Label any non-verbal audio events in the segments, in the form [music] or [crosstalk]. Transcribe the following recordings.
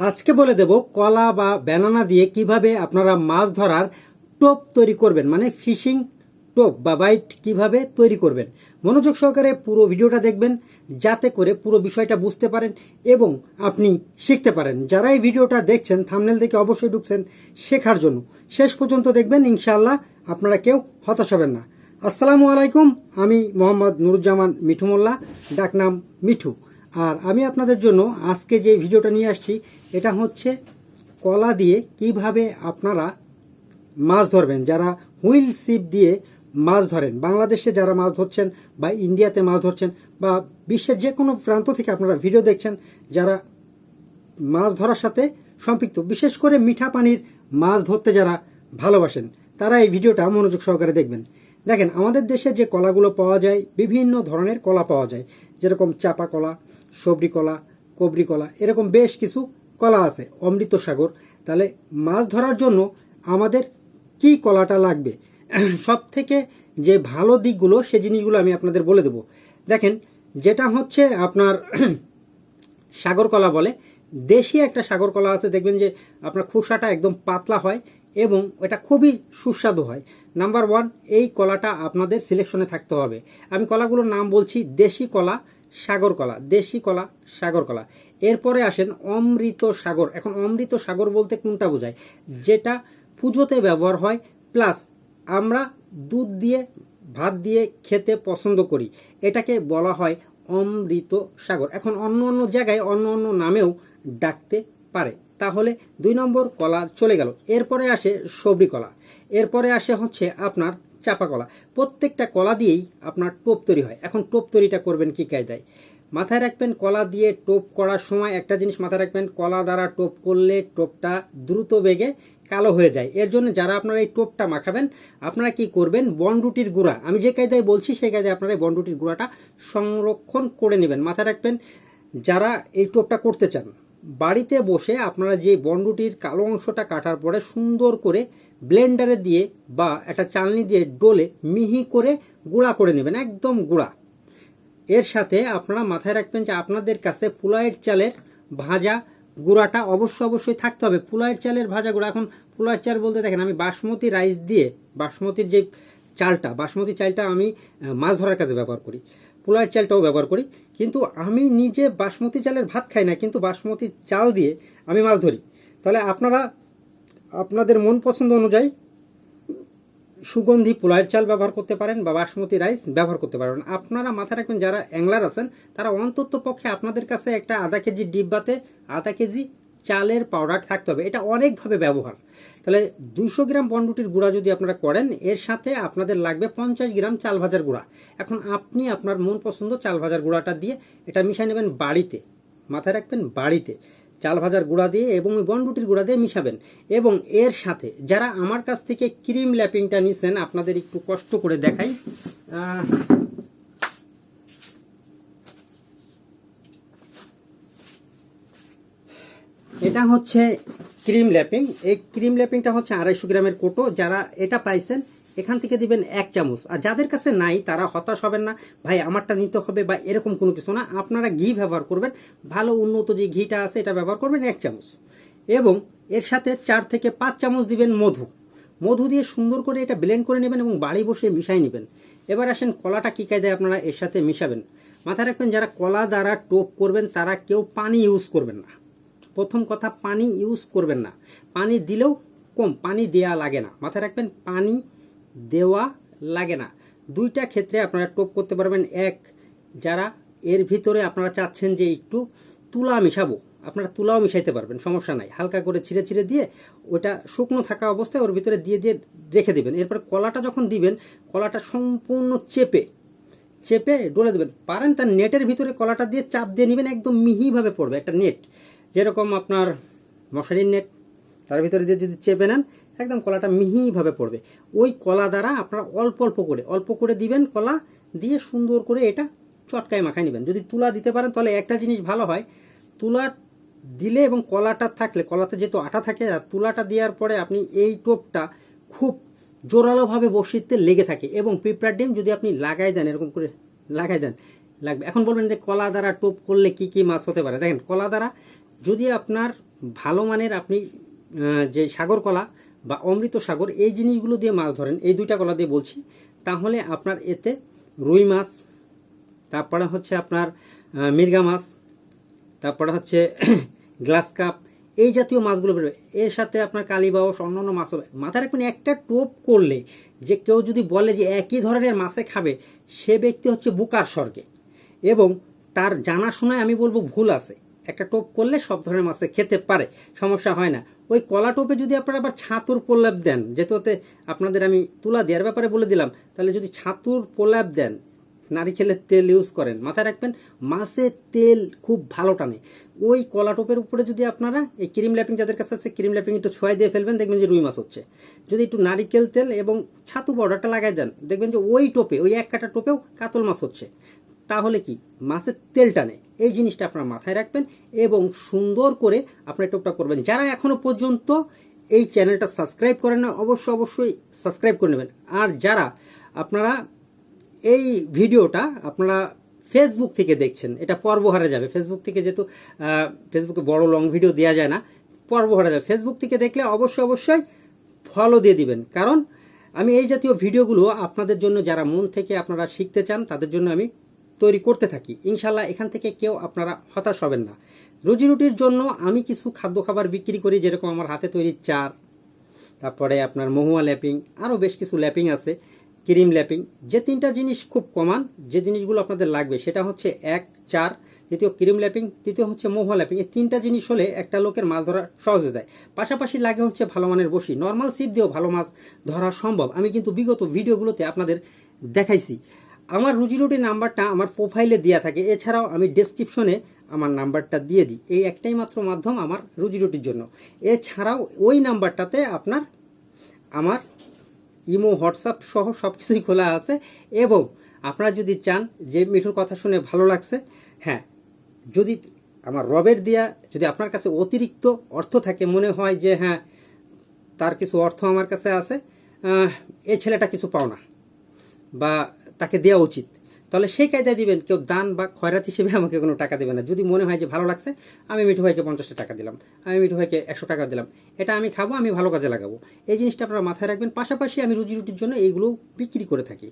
আজকে বলে দেব কলা বা ব্যানানা দিয়ে কীভাবে আপনারা মাছ ধরার টোপ তৈরি করবেন মানে ফিশিং টোপ বা বাইট কীভাবে তৈরি করবেন। মনোযোগ সহকারে পুরো ভিডিওটা দেখবেন, যাতে করে পুরো বিষয়টা বুঝতে পারেন এবং আপনি শিখতে পারেন। যারা এই ভিডিওটা দেখছেন থামনেল থেকে অবশ্যই ঢুকছেন শেখার জন্য। শেষ পর্যন্ত দেখবেন, ইনশাআল্লাহ আপনারা কেউ হতাশ হবেন না। আসসালামু আলাইকুম, আমি মোহাম্মদ নুরুজ্জামান মিঠু মোল্লা, ডাকনাম মিঠু। আর আমি আপনাদের জন্য আজকে যে ভিডিওটা নিয়ে আসছি এটা হচ্ছে কলা দিয়ে কীভাবে আপনারা মাছ ধরবেন। যারা হুইল সিপ দিয়ে মাছ ধরেন, বাংলাদেশে যারা মাছ ধরছেন বা ইন্ডিয়াতে মাছ ধরছেন বা বিশ্বের যে কোনো প্রান্ত থেকে আপনারা ভিডিও দেখছেন, যারা মাছ ধরার সাথে সম্পৃক্ত, বিশেষ করে মিঠা পানির মাছ ধরতে যারা ভালোবাসেন, তারা এই ভিডিওটা মনোযোগ সহকারে দেখবেন। দেখেন, আমাদের দেশে যে কলাগুলো পাওয়া যায়, বিভিন্ন ধরনের কলা পাওয়া যায়, যেরকম চাপা কলা সবরি কলা কবরি কলা এরকম বেশ কিছু কলা আছে অমৃত সাগর তাহলে মাছ ধরার জন্য আমাদের কি কলাটা লাগবে? [clears throat] সব থেকে যে ভালো দিকগুলো, সে জিনিসগুলো আমি আপনাদের বলে দেব। দেখেন, যেটা হচ্ছে আপনার [clears throat] সাগর কলা বলে, দেশি একটা সাগর কলা আছে, দেখবেন যে আপনার খোসাটা একদম পাতলা হয় এবং এটা খুবই সুস্বাদু হয়। নাম্বার ওয়ান এই কলাটা আপনাদের সিলেকশনে থাকতে হবে। আমি কলাগুলোর নাম বলছি দেশি কলা সাগর কলা দেশি কলা সাগর কলা এরপরে আসেন অমৃত সাগর। এখন অমৃত সাগর বলতে কোনটা বোঝায়? যেটা পুজোতে ব্যবহার হয়, প্লাস আমরা দুধ দিয়ে, ভাত দিয়ে খেতে পছন্দ করি। এটাকে বলা হয় অমৃত সাগর। এখন অন্য অন্য জায়গায় অন্য অন্য নামেও ডাকতে পারে। তাহলে দুই নম্বর কলা চলে গেল। এরপরে আসে সবরি কলা। এরপরে আসে হচ্ছে আপনার চাপা কলা। প্রত্যেকটা কলা দিয়েই আপনার টোপ তৈরি হয়। এখন টোপ তৈরিটা করবেন কী কায়দায়? মাথায় রাখবেন কলা দিয়ে টোপ করার সময় একটা জিনিস মাথায় রাখবেন, কলা দ্বারা টোপ করলে টোপটা দ্রুত বেগে কালো হয়ে যায়। এর জন্য যারা আপনারা এই টোপটা মাখাবেন, আপনারা কি করবেন? বনরুটির গুঁড়া। আমি যে কায়দায় বলছি, সেই কায়দায় আপনারা এই বনরুটির গুঁড়াটা সংরক্ষণ করে নেবেন। মাথায় রাখবেন, যারা এই টোপটা করতে চান, বাড়িতে বসে আপনারা যে বনরুটির কালো অংশটা কাটার পরে সুন্দর করে ব্লেন্ডারে দিয়ে বা একটা চালনি দিয়ে ডোলে মিহি করে গুঁড়া করে নেবেন, একদম গুঁড়া। এর সাথে আপনারা মাথায় রাখবেন যে আপনাদের কাছে পুলাইয়ের চালের ভাজা গুঁড়াটা অবশ্যই অবশ্যই থাকতে হবে। পুলাইয়ের চালের ভাজা গুঁড়া, এখন পুলাইয়ের চাল বলতে দেখেন, আমি বাসমতি রাইস দিয়ে বাসমতির যে চালটা, বাসমতি চালটা আমি মাছ ধরার কাজে ব্যবহার করি। পোলার চালটাও ব্যবহার করি। কিন্তু আমি নিজে বাসমতি চালের ভাত খাই না, কিন্তু বাসমতি চাল দিয়ে আমি মাছ ধরি। তাহলে আপনারা, আপনাদের মন পছন্দ অনুযায়ী সুগন্ধি পোলার চাল ব্যবহার করতে পারেন বা বাসমতি রাইস ব্যবহার করতে পারেন। আপনারা মাথায় রাখবেন, যারা অ্যাংলার আছেন, তারা অন্তত পক্ষে আপনাদের কাছে একটা আধা কেজি ডিব্বাতে আধা কেজি চালের পাউডার থাকতে হবে। এটা অনেকভাবে ব্যবহার। তাহলে দুশো গ্রাম বনরুটির গুঁড়া যদি আপনারা করেন, এর সাথে আপনাদের লাগবে পঞ্চাশ গ্রাম চাল ভাজার গুঁড়া। এখন আপনি আপনার মন পছন্দ চাল ভাজার গুঁড়াটা দিয়ে এটা মিশিয়ে নেবেন বাড়িতে। মাথায় রাখবেন বাড়িতে। চাল ভাজার গুঁড়া দিয়ে এবং ওই বনরুটির গুঁড়া দিয়ে মিশাবেন। এবং এর সাথে যারা আমার কাছ থেকে ক্রিম ল্যাপিংটা নিছেন, আপনাদের একটু কষ্ট করে দেখাই। এটা হচ্ছে ক্রিম ল্যাপিং। এই ক্রিম ল্যাপিংটা হচ্ছে আড়াইশো গ্রামের কোটো। যারা এটা পাইছেন এখান থেকে দিবেন এক চামচ। আর যাদের কাছে নাই, তারা হতাশ হবেন না। ভাই, আমারটা নিতে হবে বা এরকম কোনো কিছু না। আপনারা ঘি ব্যবহার করবেন। ভালো উন্নত যে ঘিটা আছে, এটা ব্যবহার করবেন এক চামচ। এবং এর সাথে চার থেকে পাঁচ চামচ দিবেন মধু। মধু দিয়ে সুন্দর করে এটা ব্লেন্ড করে নেবেন এবং বাড়ি বসে মিশাই নেবেন। এবার আসেন কলাটা কী কায়দায় আপনারা এর সাথে মিশাবেন। মাথায় রাখবেন, যারা কলা দ্বারা টোপ করবেন, তারা কেউ পানি ইউজ করবেন না। প্রথম কথা, পানি ইউজ করবেন না। পানি দিলেও কম, পানি দেয়া লাগে না। মাথায় রাখবেন, পানি দেওয়া লাগে না। দুইটা ক্ষেত্রে আপনারা টোপ করতে পারবেন। এক, যারা এর ভিতরে আপনারা চাচ্ছেন যে একটু তুলা মিশাবো, আপনারা তুলাও মিশাইতে পারবেন, সমস্যা নাই। হালকা করে ছিঁড়ে ছিঁড়ে দিয়ে ওটা শুকনো থাকা অবস্থায় ওর ভিতরে দিয়ে দিয়ে রেখে দেবেন। এরপরে কলাটা যখন দিবেন, কলাটা সম্পূর্ণ চেপে চেপে ডলে দেবেন। পারেন তার নেটের ভিতরে কলাটা দিয়ে চাপ দিয়ে নেবেন, একদম মিহিভাবে পড়বে একটা নেট। যেরকম আপনার মশারির নেট, তার ভিতরে দিয়ে যদি চেপে নেন একদম কলাটা মিহিভাবে পড়বে। ওই কলা দ্বারা আপনারা অল্প অল্প করে অল্প করে দিবেন কলা, দিয়ে সুন্দর করে এটা চটকায় মাখায় নেবেন। যদি তুলা দিতে পারেন তাহলে একটা জিনিস ভালো হয়, তুলা দিলে এবং কলাটা থাকলে, কলাতে যেহেতু আটা থাকে, আর তুলাটা দেওয়ার পরে আপনি এই টোপটা খুব জোরালোভাবে বসিতে লেগে থাকে এবং পিঁপড়ার ডিম যদি আপনি লাগাই দেন, এরকম করে লাগাই দেন, লাগবে। এখন বলবেন যে কলা দ্বারা টোপ করলে কি কি মাছ হতে পারে? দেখেন, কলা দ্বারা যদি আপনার ভালো মানের আপনি যে সাগর কলা বা অমৃত সাগর, এই জিনিসগুলো দিয়ে মাছ ধরেন, এই দুইটা কলা দিয়ে বলছি, তাহলে আপনার এতে রুই মাছ, তারপরে হচ্ছে আপনার মির্গা মাছ, তারপরে হচ্ছে [clears throat] গ্লাস কাপ, এই জাতীয় মাছগুলো বেরোবে এর সাথে আপনার কালীবাউস অন্যান্য মাছ হবে মাথায় রাখবেন একটা টোপ করলে যে কেউ যদি বলে যে একই ধরনের মাছে খাবে, সে ব্যক্তি হচ্ছে বুকার স্বর্গে। এবং তার জানাশোনায় আমি বলব ভুল আছে। একটা টোপ করলে সব ধরনের মাছে খেতে পারে, সমস্যা হয় না। ওই কলা টোপে যদি আপনারা আবার ছাতুর প্রলাপ দেন, যেহেতু ওতে আপনাদের আমি তুলা দেওয়ার ব্যাপারে বলে দিলাম, তাহলে যদি ছাতুর প্রলাপ দেন, নারিকেলের তেল ইউজ করেন, মাথায় রাখবেন, মাছের তেল খুব ভালো টানে। ওই কলা টোপের উপরে যদি আপনারা, এই ক্রিম ল্যাপিং যাদের কাছে আছে, ক্রিম ল্যাপিং একটু ছোঁয়া দিয়ে ফেলবেন, দেখবেন যে রুই মাছ হচ্ছে। যদি একটু নারিকেল তেল এবং ছাতু পাউডারটা লাগাই দেন, দেখবেন যে ওই টোপে, ওই এক কাটা টোপেও কাতল মাছ হচ্ছে। তাহলে কি? মাছের তেল টানে। এই জিনিসটা আপনারা মাথায় রাখবেন এবং সুন্দর করে আপনার টোপটা করবেন। যারা এখনও পর্যন্ত এই চ্যানেলটা সাবস্ক্রাইব করেন না, অবশ্যই অবশ্যই সাবস্ক্রাইব করে নেবেন। আর যারা আপনারা এই ভিডিওটা আপনারা ফেসবুক থেকে দেখছেন, এটা পর্বহারে যাবে। ফেসবুক থেকে যেহেতু ফেসবুকে বড় লং ভিডিও দেওয়া যায় না, পর্ব হারে যাবে। ফেসবুক থেকে দেখলে অবশ্যই অবশ্যই ফলো দিয়ে দিবেন। কারণ আমি এই জাতীয় ভিডিওগুলো আপনাদের জন্য, যারা মন থেকে আপনারা শিখতে চান, তাদের জন্য আমি তৈরি করতে থাকি। ইনশাল্লাহ এখান থেকে কেউ আপনারা হতাশ হবেন না। রুজি রুটির জন্য আমি কিছু খাদ্য খাবার বিক্রি করি, যেরকম আমার হাতে তৈরি চার, তারপরে আপনার মহুয়া ল্যাপিং, আরও বেশ কিছু ল্যাপিং আছে, ক্রিম ল্যাপিং। যে তিনটা জিনিস খুব কমান, যে জিনিসগুলো আপনাদের লাগবে, সেটা হচ্ছে এক, চার, দ্বিতীয় ক্রিম ল্যাপিং, তৃতীয় হচ্ছে মহুয়া ল্যাপিং। এই তিনটা জিনিস হলে একটা লোকের মাছ ধরা সহজ হয়ে যায়। পাশাপাশি লাগে হচ্ছে ভালো মানের বসি। নর্মাল সিপ দিয়েও ভালো মাছ ধরা সম্ভব। আমি কিন্তু বিগত ভিডিওগুলোতে আপনাদের দেখাইছি। আমার রুজি রুটির নাম্বারটা আমার প্রোফাইলে দেওয়া থাকে। এছাড়াও আমি ডেসক্রিপশনে আমার নাম্বারটা দিয়ে দিই। এই একটাই মাত্র মাধ্যম আমার রুজি রুটির জন্য। এছাড়াও ওই নাম্বারটাতে আপনার আমার ইমো, হোয়াটসঅ্যাপ সহ সব কিছুই খোলা আছে এবং আপনারা যদি চান যে মিঠুর কথা শুনে ভালো লাগছে হ্যাঁ যদি আমার রবের দেয়া যদি আপনার কাছে অতিরিক্ত অর্থ থাকে, মনে হয় যে হ্যাঁ তার কিছু অর্থ আমার কাছে আছে এই ছেলেটা কিছু পাও না। বা তাকে দেওয়া উচিত। তাহলে সেই কায়দায় দিবেন, কেউ দান বা খয়রাত হিসেবে আমাকে কোনো টাকা দেবে না। যদি মনে হয় যে ভালো লাগছে, আমি মিঠু ভাইকে পঞ্চাশটা টাকা দিলাম, আমি মিঠু ভাইকে একশো টাকা দিলাম, এটা আমি খাব, আমি ভালো কাজে লাগাবো। এই জিনিসটা আপনারা মাথায় রাখবেন। পাশাপাশি আমি রুজি রুটির জন্য এইগুলো বিক্রি করে থাকি।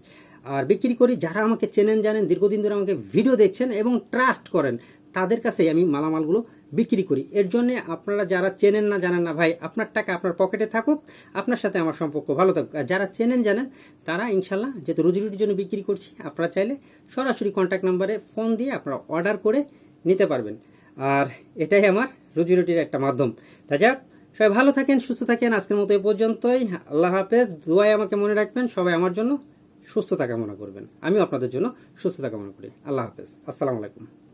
আর বিক্রি করি, যারা আমাকে চেনেন, জানেন, দীর্ঘদিন ধরে আমাকে ভিডিও দেখছেন এবং ট্রাস্ট করেন, তাদের কাছেই আমি মালামালগুলো বিক্রি করি। এর জন্য আপনারা যারা চেনেন না জানেন না, ভাই, আপনার টাকা আপনার পকেটে থাকুক, আপনার সাথে আমার সম্পর্ক ভালো থাকুক। আর যারা চেনেন জানেন, তারা ইনশাল্লাহ যেহেতু রুজি রুটির জন্য বিক্রি করছি, আপনারা চাইলে সরাসরি কন্ট্যাক্ট নাম্বারে ফোন দিয়ে আপনারা অর্ডার করে নিতে পারবেন। আর এটাই আমার রুজি রুটির একটা মাধ্যম। তা যাক, সবাই ভালো থাকেন, সুস্থ থাকেন, আজকের মতো এই পর্যন্তই। আল্লাহ হাফেজ, দোয়ায় আমাকে মনে রাখবেন, সবাই আমার জন্য সুস্থতা কামনা করবেন। আমিও আপনাদের জন্য সুস্থতা কামনা করি। আল্লাহ হাফেজ, আসসালামু আলাইকুম।